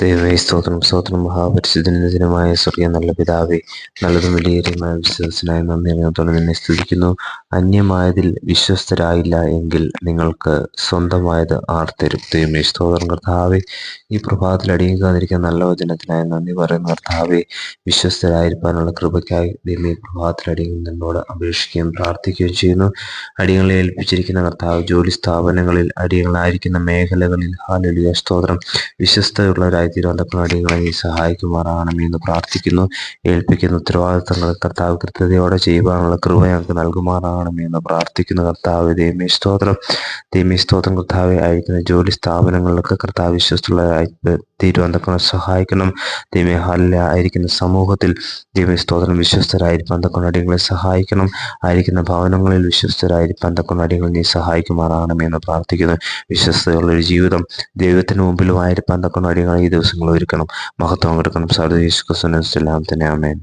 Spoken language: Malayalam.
ദൈവമേ സ്തോത്രം സ്തോത്രം മഹാപരിശുദ്ധനമായ സ്വർഗീയ നല്ല പിതാവേ നല്ലതും വലിയ വിശ്വാസനായ നന്ദി അറിയത്തോടെ നിന്നെ സ്തുതിക്കുന്നു. അന്യമായതിൽ വിശ്വസ്തരായില്ല എങ്കിൽ നിങ്ങൾക്ക് സ്വന്തമായത് ആർത്തരും ദൈവമേ സ്തോത്രം കർത്താവെ ഈ പ്രഭാതത്തിൽ അടിയുകാതിരിക്കാൻ നല്ല വചനത്തിനായ നന്ദി പറയുന്ന കർത്താവെ. വിശ്വസ്തരായിരിക്കാനുള്ള കൃപയ്ക്കായി ദൈവമേ പ്രഭാതത്തിൽ അടിയങ്ങൾ നിന്നോട് അപേക്ഷിക്കുകയും പ്രാർത്ഥിക്കുകയും ചെയ്യുന്നു. അടിയങ്ങളെ ഏൽപ്പിച്ചിരിക്കുന്ന കർത്താവ് ജോലി സ്ഥാപനങ്ങളിൽ അടിയങ്ങളായിരിക്കുന്ന മേഖലകളിൽ ഹാലലിയ സ്തോത്രം. വിശ്വസ്തയുള്ളവരായി ഉണ്ടായി തീരുവാൻ നീ സഹായിക്കുമാറാകണമേ എന്ന് പ്രാർത്ഥിക്കുന്നു. ഏൽപ്പിക്കുന്ന ഉത്തരവാദിത്തങ്ങൾ കർത്താവ് കൃത്യതയോടെ ചെയ്യുവാനുള്ള കൃപ ഞങ്ങൾക്ക് നൽകുമാറാകണമേ എന്ന് പ്രാർത്ഥിക്കുന്നു. കർത്താവ് ദേമി സ്തോത്രം. ദേമി സ്തോത്രം. കർത്താവ് അയക്കുന്ന ജോലി സ്ഥാപനങ്ങളിലൊക്കെ കർത്താവ് വിശ്വസ്തുള്ളതായി തീരുവാൻ സഹായിക്കണം. ദൈവമേ ഹല്ല ആയിരിക്കുന്ന സമൂഹത്തിൽ ദൈവമേ സ്തോത്രം. വിശ്വസ്തരായിരിക്കാൻ തക്കൊണ്ട് അടിയങ്ങളെ സഹായിക്കണം. ആയിരിക്കുന്ന ഭവനങ്ങളിൽ വിശ്വസ്തരായിരിക്കാൻ തക്കൊണ്ട് അടിയങ്ങൾ നീ സഹായിക്കുമാറാകണമെന്ന് പ്രാർത്ഥിക്കുന്നു. വിശ്വസ്തയുള്ള ഒരു ജീവിതം ദൈവത്തിന് മുമ്പിലും ആയിരിക്കാൻ തക്കൊണ്ട് ഈ ദിവസങ്ങൾ ഒരുക്കണം. മഹത്വം കൊടുക്കണം. യേശു ക്രിസ്തുവിനെ തന്നെ. ആമേൻ.